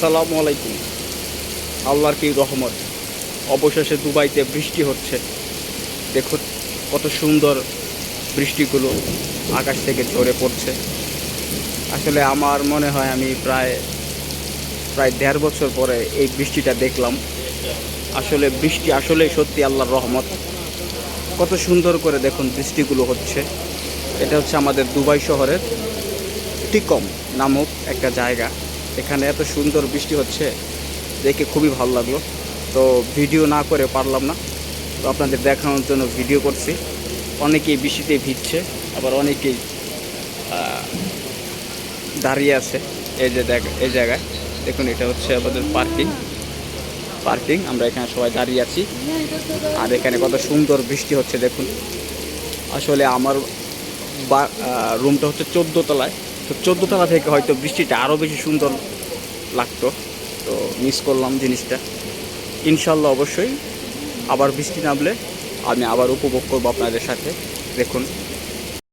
আসসালামু আলাইকুম। আল্লাহর কি রহমত, অবশেষে দুবাইতে বৃষ্টি হচ্ছে। দেখুন কত সুন্দর বৃষ্টিগুলো আকাশ থেকে ঝরে পড়ছে। আসলে আমার মনে হয় আমি প্রায় প্রায় দেড় বছর পরে এই বৃষ্টিটা দেখলাম। আসলে বৃষ্টি আসলেই সত্যি আল্লাহর রহমত। কত সুন্দর করে দেখুন বৃষ্টিগুলো হচ্ছে। এটা হচ্ছে আমাদের দুবাই শহরের টিকম নামক একটা জায়গা। এখানে এত সুন্দর বৃষ্টি হচ্ছে, দেখে খুবই ভালো লাগল। তো ভিডিও না করে পারলাম না। তো আপনাদের দেখানোর জন্য ভিডিও করছি। অনেকেই বৃষ্টিতে ভিজছে, আবার অনেকেই দাঁড়িয়ে আছে এই যে দেখ এই জায়গায়। দেখুন, এটা হচ্ছে আমাদের পার্কিং। পার্কিং, আমরা এখানে সবাই দাঁড়িয়ে আছি। আর এখানে কত সুন্দর বৃষ্টি হচ্ছে, দেখুন। আসলে আমার রুমটা হচ্ছে চোদ্দ তলায় তো চোদ্দ তলা থেকে হয়তো বৃষ্টিটা আরও বেশি সুন্দর লাগতো। তো মিস করলাম জিনিসটা। ইনশাল্লাহ অবশ্যই আবার বৃষ্টি নামলে আমি আবার উপভোগ করব আপনাদের সাথে। দেখুন।